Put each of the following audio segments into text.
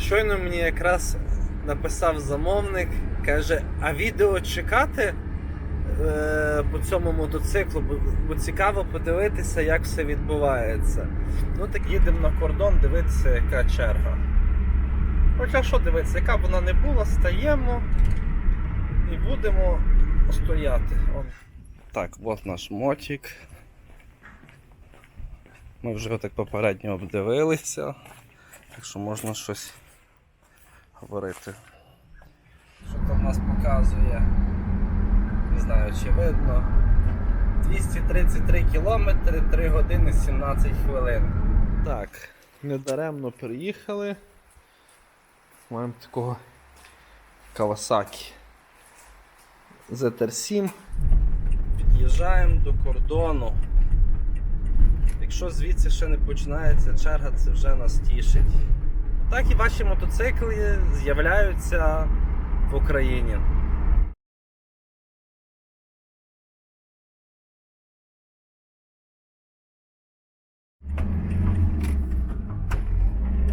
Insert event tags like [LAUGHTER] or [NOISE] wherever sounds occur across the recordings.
Щойно мені якраз написав замовник, каже, а відео чекати е, по цьому мотоциклу, бо, бо цікаво подивитися, як все відбувається. Ну так їдемо на кордон, дивитися, яка черга. Хоча що дивитися, яка б вона не була, стаємо і будемо стояти. Он. Так, от наш мотик. Ми вже так попередньо обдивилися, так що можна щось говорити. Що там нас показує? Не знаю, чи видно. 233 кілометри, 3 години 17 хвилин. Так, недаремно приїхали. Маємо такого Kawasaki ZR7. Під'їжджаємо до кордону. Якщо звідси ще не починається черга, це вже нас тішить. Так і ваші мотоцикли з'являються в Україні.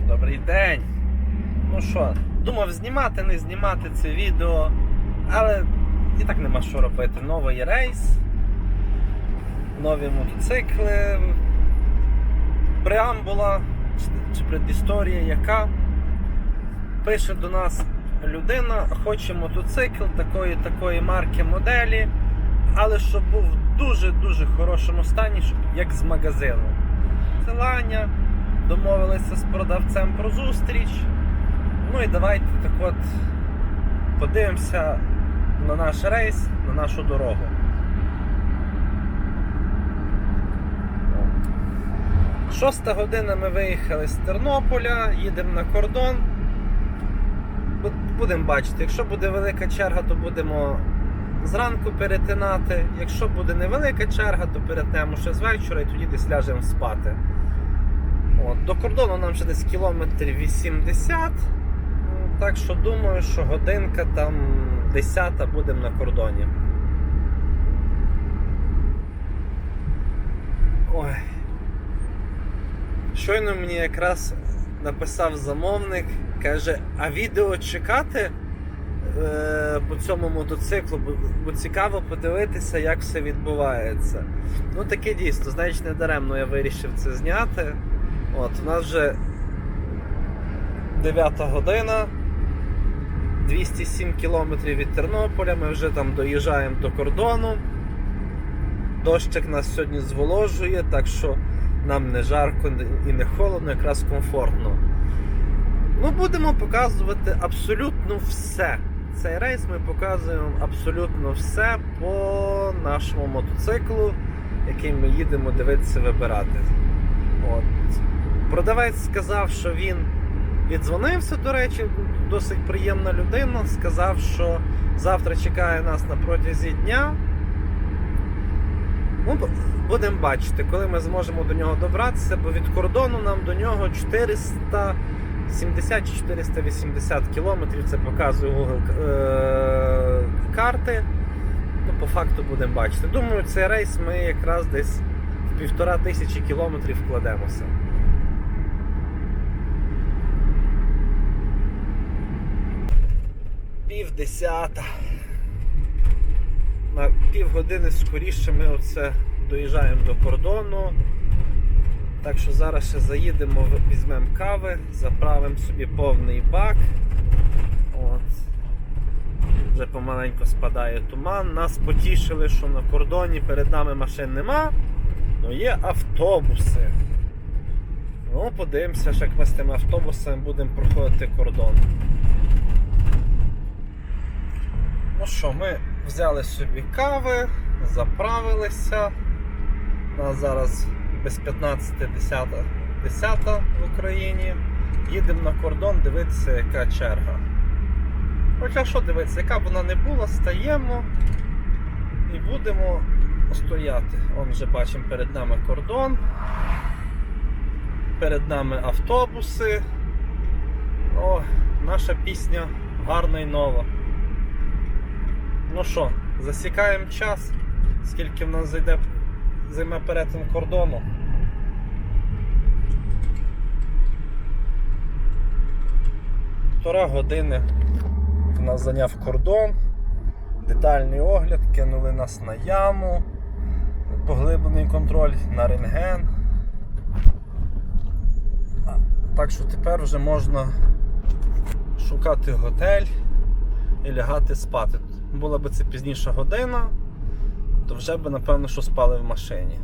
Добрий день! Ну що, думав знімати, не знімати це відео, але і так нема що робити. Новий рейс, нові мотоцикли, преамбула чи- предісторія, яка пише до нас людина, хоче мотоцикл такої такої марки моделі, але щоб був в дуже-дуже хорошому стані, як з магазину. Посилання, домовилися з продавцем про зустріч. Ну і давайте так от подивимося на наш рейс, на нашу дорогу. Шоста година ми виїхали з Тернополя, їдемо на кордон. Будемо бачити, якщо буде велика черга, то будемо зранку перетинати. Якщо буде невелика черга, то перетнемо ще з вечора і тоді десь ляжемо спати. От, до кордону нам ще десь кілометрів 80. Ну, Так що думаю, що годинка там 10 будемо на кордоні. Ой. Щойно мені якраз написав замовник, каже, а відео чекати е, по цьому мотоциклу, бо, бо цікаво подивитися, як все відбувається. Ну таке дійсно, значить, не даремно я вирішив це зняти. От, у нас вже 9 година, 207 кілометрів від Тернополя, ми вже там доїжджаємо до кордону. Дощик нас сьогодні зволожує, так що нам не жарко і не холодно, якраз комфортно. Ну, будемо показувати абсолютно все. Цей рейс ми показуємо абсолютно все по нашому мотоциклу, який ми їдемо дивитися вибирати. От. Продавець сказав, що він віддзвонився, до речі, досить приємна людина. Сказав, що завтра чекає нас на протязі дня. Ну, будемо бачити, коли ми зможемо до нього добратися, бо від кордону нам до нього 470 чи 480 кілометрів. Це показує Google е- карти. Ну, по факту будемо бачити. Думаю, цей рейс ми якраз десь в півтора тисячі кілометрів вкладемося. Пів десята. На півгодини скоріше ми оце доїжджаємо до кордону. Так що зараз ще заїдемо, візьмемо кави, заправимо собі повний бак. От. Вже помаленьку спадає туман. Нас потішили, що на кордоні перед нами машин нема, але є автобуси. Ну, подивимося, що як ми з тими автобусами будемо проходити кордон. Ну що, ми взяли собі кави, заправилися. У нас зараз без 15 10, 10 в Україні. Їдемо на кордон дивитися, яка черга. Хоча що дивитися, яка б вона не була, стаємо і будемо стояти. Он вже бачимо перед нами кордон. Перед нами автобуси. О, наша пісня гарна і нова. Ну що, засікаємо час, скільки в нас зайде займе перетин кордону. півтора години в нас зайняв кордон, детальний огляд, кинули нас на яму, поглиблений контроль на рентген. Так що тепер вже можна шукати готель і лягати спати. Була би це пізніша година, то вже би напевно що спали в машині.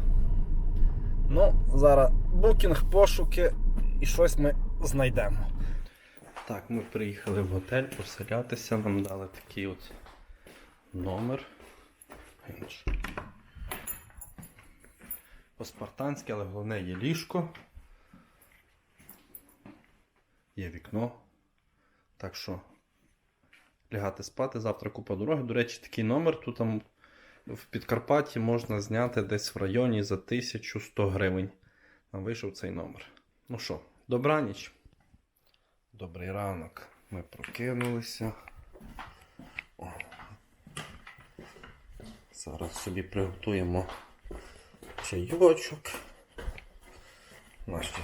Ну, зараз букінг, пошуки і щось ми знайдемо. Так, ми приїхали в готель поселятися, нам дали такий от номер. По-спартанськи, але головне є ліжко. Є вікно. Так що лягати спати, завтра купа дороги. До речі, такий номер тут там в Підкарпатті можна зняти десь в районі за 1100 гривень. Нам вийшов цей номер. Ну що, добраніч. Добрий ранок. Ми прокинулися. О. Зараз собі приготуємо чайочок. Наші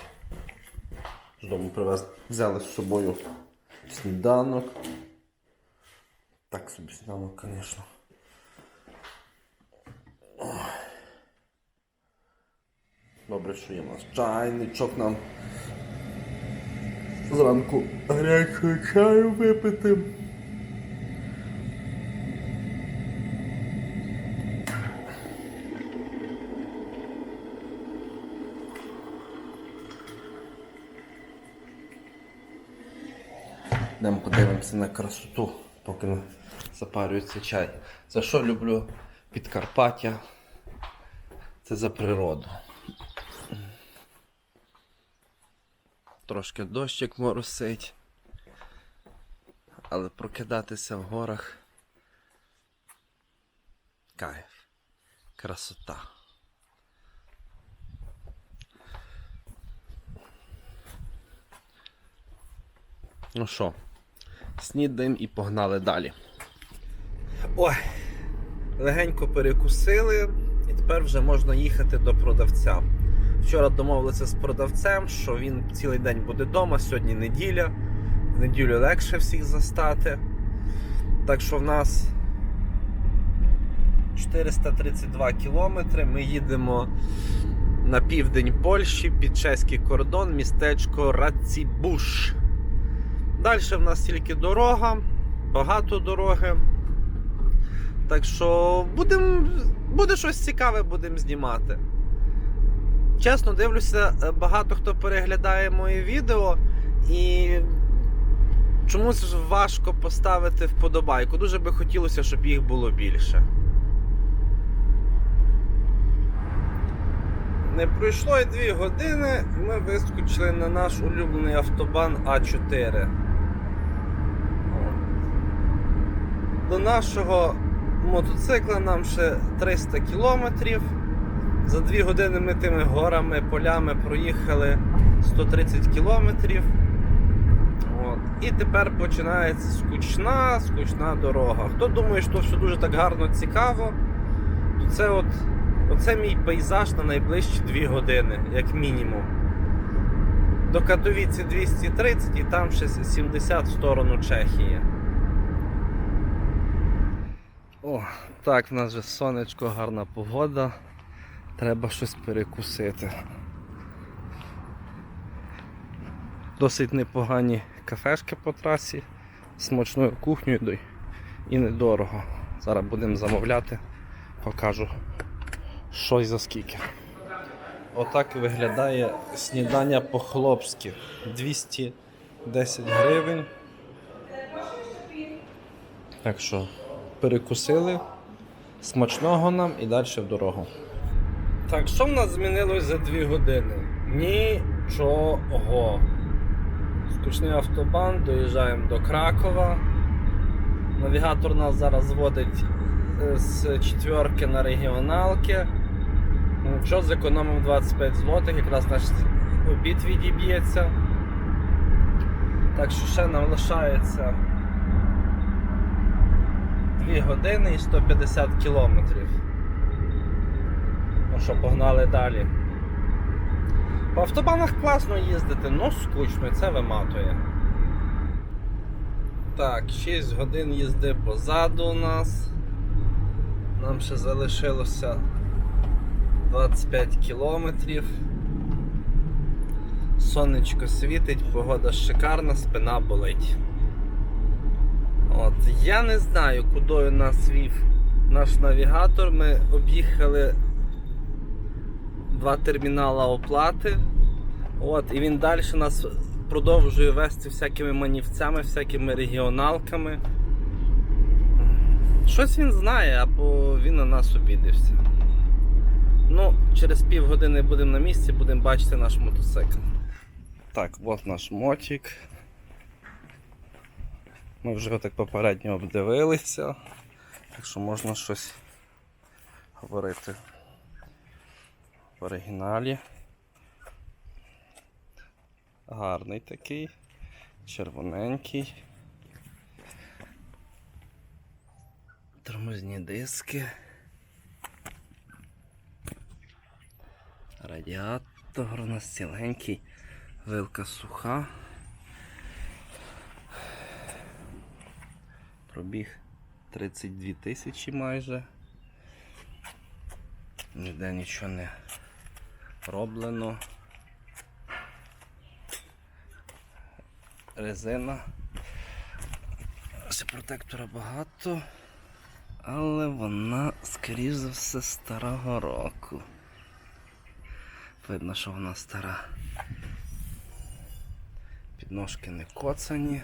з дому привезли. Взяли з собою сніданок. Собі сніданок, звісно. Добре, що є у нас чайничок нам зранку гарячого чаю випити. Йдемо подивимося на красоту, поки запарюється чай. За що люблю Підкарпаття? Це за природу. Трошки дощик моросить. Але прокидатися в горах. Кайф. Красота. Ну що, снідаємо і погнали далі. Ой, легенько перекусили, і тепер вже можна їхати до продавця. Вчора домовилися з продавцем, що він цілий день буде вдома, сьогодні неділя. В неділю легше всіх застати. Так що в нас 432 кілометри. Ми їдемо на південь Польщі під чеський кордон, містечко Рацібуш. Далі в нас тільки дорога, багато дороги. Так що будем, буде щось цікаве, будемо знімати. Чесно дивлюся, е, багато хто переглядає мої відео і чомусь важко поставити вподобайку. Дуже би хотілося, щоб їх було більше. Не пройшло і 2 години, ми вискочили на наш улюблений автобан А4. До нашого мотоцикла нам ще 300 кілометрів. За 2 години ми тими горами, полями проїхали 130 кілометрів. І тепер починається скучна, скучна дорога. Хто думає, що все дуже так гарно цікаво, то це от, оце мій пейзаж на найближчі 2 години, як мінімум. До Катовіці 230 і там ще 70 в сторону Чехії. О, так, в нас вже сонечко, гарна погода. Треба щось перекусити. Досить непогані кафешки по трасі, смачною кухнею і недорого. Зараз будемо замовляти, покажу що й за скільки. Отак виглядає снідання по-хлопськи. 210 гривень. Так що перекусили. Смачного нам і далі в дорогу. Так, що в нас змінилось за 2 години? Нічого. Скучний автобан, доїжджаємо до Кракова. Навігатор нас зараз зводить е, з четверки на регіоналки. Що зекономив 25 злотих, якраз наш обід відіб'ється. Так що ще нам лишається 2 години і 150 кілометрів. Ну що, погнали далі. По автобанах класно їздити, але скучно це виматує. Так, 6 годин їзди позаду у нас. Нам ще залишилося 25 кілометрів. Сонечко світить, погода шикарна, спина болить. От, я не знаю, куди нас вів наш навігатор. Ми об'їхали два термінала оплати. От, і він далі нас продовжує вести всякими манівцями, всякими регіоналками. Щось він знає, або він на нас обідився. Ну, через півгодини будемо на місці, будемо бачити наш мотоцикл. Так, от наш мотик. Ми вже так попередньо обдивилися, так що можна щось говорити в оригіналі. Гарний такий, червоненький. Тормозні диски. Радіатор у нас ціленький, вилка суха. Пробіг 32 тисячі майже. Ніде нічого не роблено. Резина. Ось протектора багато, але вона, скоріш за все, старого року. Видно, що вона стара. Підножки не коцані.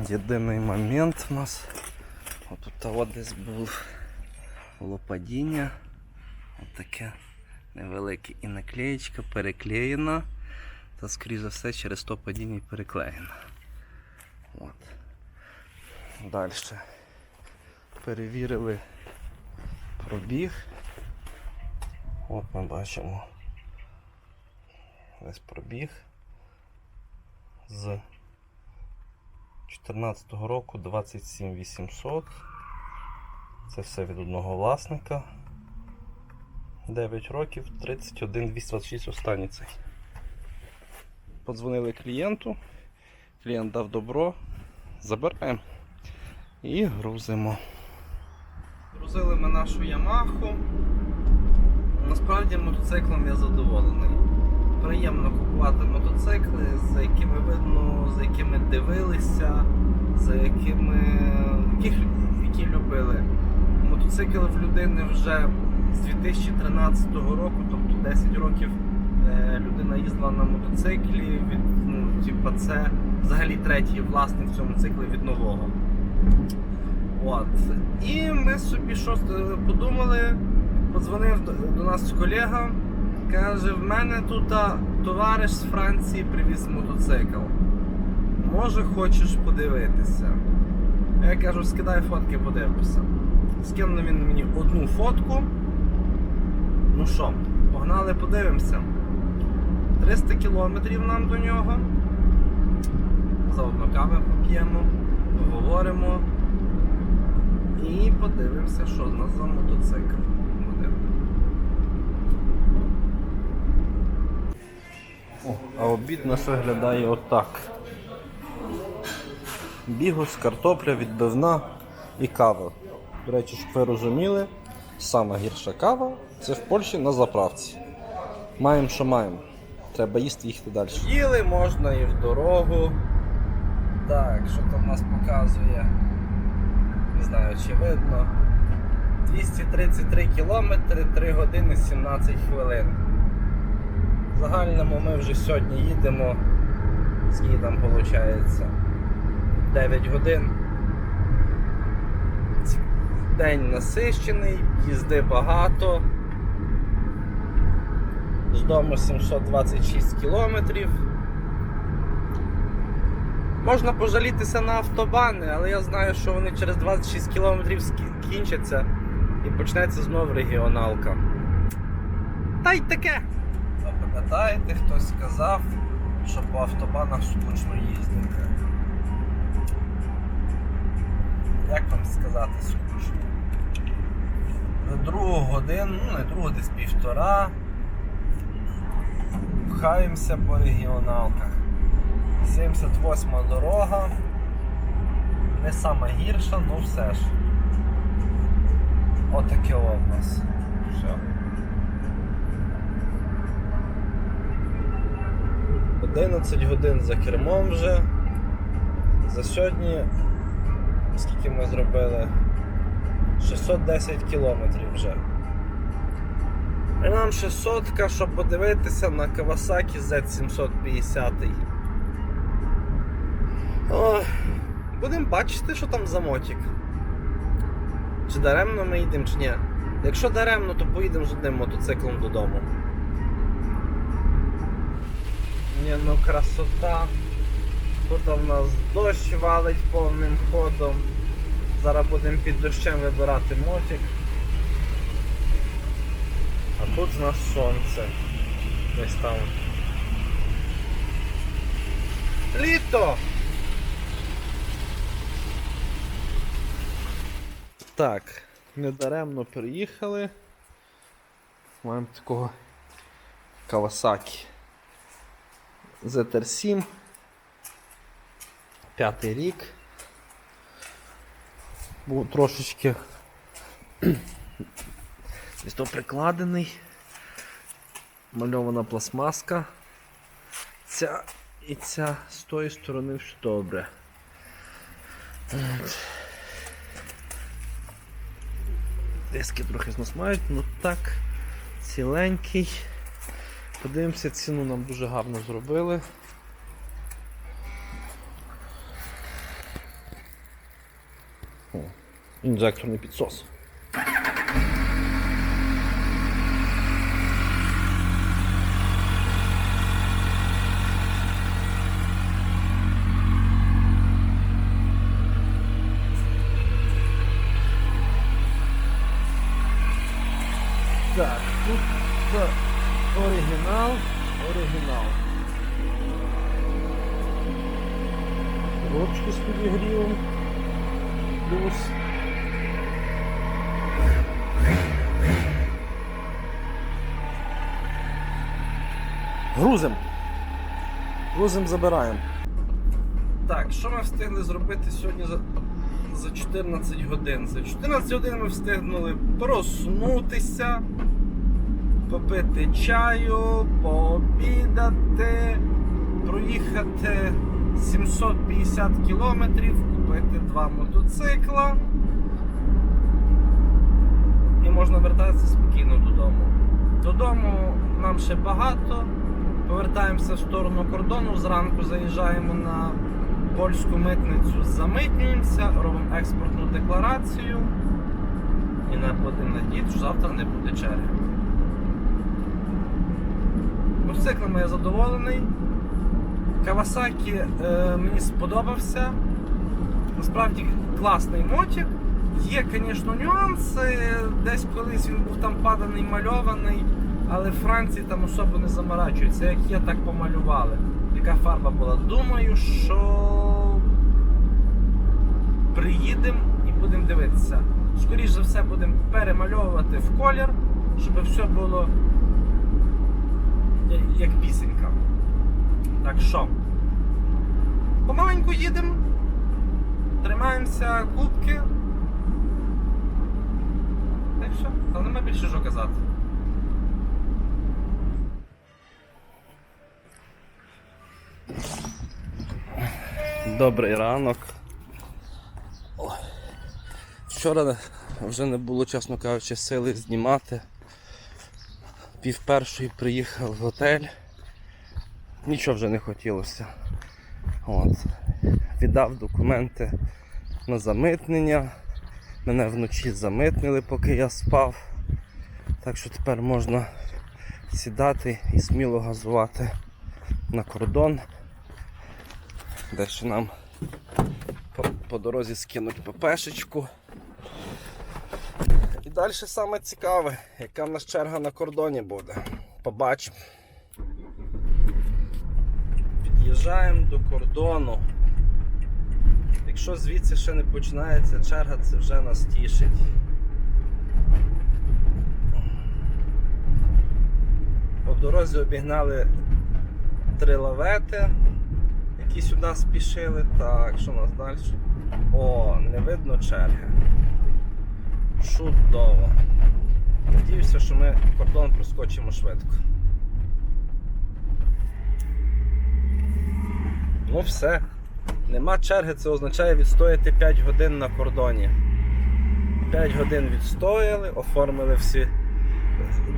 Єдиний момент у нас. Отут десь був було падіння. Отаке невелике і наклеєчка переклеєна. Та скоріш за все через то падіння і переклеєна. От. Далі. Перевірили пробіг. От ми бачимо весь пробіг з 2014 року 27 800. Це все від одного власника. 9 років, 31 226 останній цей. Подзвонили клієнту, клієнт дав добро, забираємо і грузимо. Грузили ми нашу Ямаху. Насправді мотоциклом я задоволений. Приємно купувати мотоцикли, за якими видно, за якими дивилися, за якими яких, які любили. Мотоцикл в людини вже з 2013 року, тобто 10 років е, людина їздила на мотоциклі. Від, ну, типа це взагалі третій власник в цьому циклі від нового. От. І ми собі щось е, подумали, подзвонив до нас колега, каже, в мене тут товариш з Франції привіз мотоцикл. Може хочеш подивитися? Я кажу, скидай фотки, подивимося. Скинув він мені одну фотку. Ну що, погнали, подивимося. 300 кілометрів нам до нього. Заодно кави поп'ємо, поговоримо. І подивимося, що в нас за мотоцикл буде. О, а обід у нас виглядає отак. Бігус, картопля, відбивна і кава. До речі, щоб ви розуміли, сама гірша кава це в Польщі на заправці. Маємо, що маємо. Треба їсти їхати далі. Їли можна і в дорогу. Так, що там нас показує? Не знаю, чи видно. 233 кілометри, 3 години 17 хвилин. В загальному ми вже сьогодні їдемо. Скільки там виходить? 9 годин. День насищений, їзди багато. З дому 726 кілометрів. Можна пожалітися на автобани, але я знаю, що вони через 26 кілометрів скі- кінчаться і почнеться знов регіоналка. Та й таке. Пам'ятаєте, хтось сказав, що по автобанах скучно їздити. Як вам сказати скучно? До другу годину, ну не другу, десь півтора. Пхаємося по регіоналках. 78 дорога. не сама гірша, ну все ж. Отаке в нас. Все. 11 годин за кермом вже. За сьогодні скільки ми зробили? 610 кілометрів вже. І нам 600, щоб подивитися на Kawasaki Z750. Ой, будемо бачити, що там за мотик. Чи даремно ми їдемо, чи ні. Якщо даремно, то поїдемо з одним мотоциклом додому. Ні, ну красота. Тут в нас дощ валить повним ходом. Зараз будемо під дощем вибирати мотик. А тут у нас сонце. Десь там. Літо! Так, недаремно приїхали. Маємо такого Kawasaki ZR7. П'ятий рік. Був трошечки [CLEARS THROAT] прикладений. Мальована пластмаска. Ця і ця з тої сторони все добре. Диски трохи знос мають, ну так, ціленький. Подивимося, ціну нам дуже гарно зробили. О, інжекторний підсос. Так, тут це оригінал, оригінал. Ручки з підігрівом. Плюс. Грузим. Грузим забираємо. Так, що ми встигли зробити сьогодні за, за 14 годин? За 14 годин ми встигнули проснутися, попити чаю, пообідати, проїхати 750 кілометрів, купити два мотоцикла. І можна вертатися спокійно додому. Додому нам ще багато. Повертаємося в сторону кордону. Зранку заїжджаємо на польську митницю, замитнюємося, робимо експортну декларацію. І не будемо надіяти, що завтра не буде черги. Мотоциклом я задоволений. Кавасакі е, мені сподобався. Насправді класний мотик. Є, звісно, нюанси. Десь колись він був там паданий, мальований, але в Франції там особо не заморачується. Як є, так помалювали. Яка фарба була? Думаю, що приїдемо і будемо дивитися. Скоріше за все, будемо перемальовувати в колір, щоб все було я- як пісенька. Так що, помаленьку їдемо, тримаємося кубки. Так що, та нема більше що казати. Добрий ранок. Вчора вже не було, чесно кажучи, сили знімати. Пів першої приїхав в готель. Нічого вже не хотілося. От. Віддав документи на замитнення. Мене вночі замитнили, поки я спав. Так що тепер можна сідати і сміло газувати на кордон. Де ще нам по, по дорозі скинуть ППшечку. Далі саме цікаве, яка в нас черга на кордоні буде. Побачимо. Під'їжджаємо до кордону. Якщо звідси ще не починається черга, це вже нас тішить. По дорозі обігнали три лавети. які сюди спішили. Так, що у нас далі? О, не видно черги. Чудово. Надіюся, що ми кордон проскочимо швидко. Ну все. Нема черги, це означає відстояти 5 годин на кордоні. 5 годин відстояли, оформили всі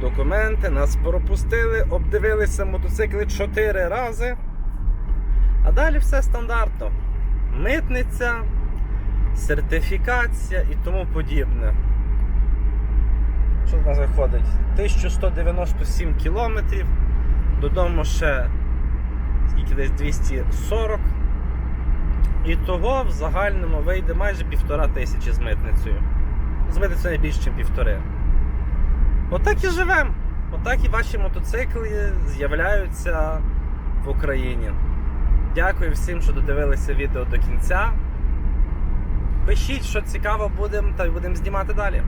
документи, нас пропустили, обдивилися мотоцикли 4 рази. А далі все стандартно. Митниця, сертифікація і тому подібне. Що в нас виходить? 1197 кілометрів. Додому ще скільки десь 240. І того в загальному вийде майже півтора тисячі з митницею. З митницею не більше, ніж півтори. Отак і живемо. Отак і ваші мотоцикли з'являються в Україні. Дякую всім, що додивилися відео до кінця. Пишіть, що цікаво будемо, та й будемо знімати далі.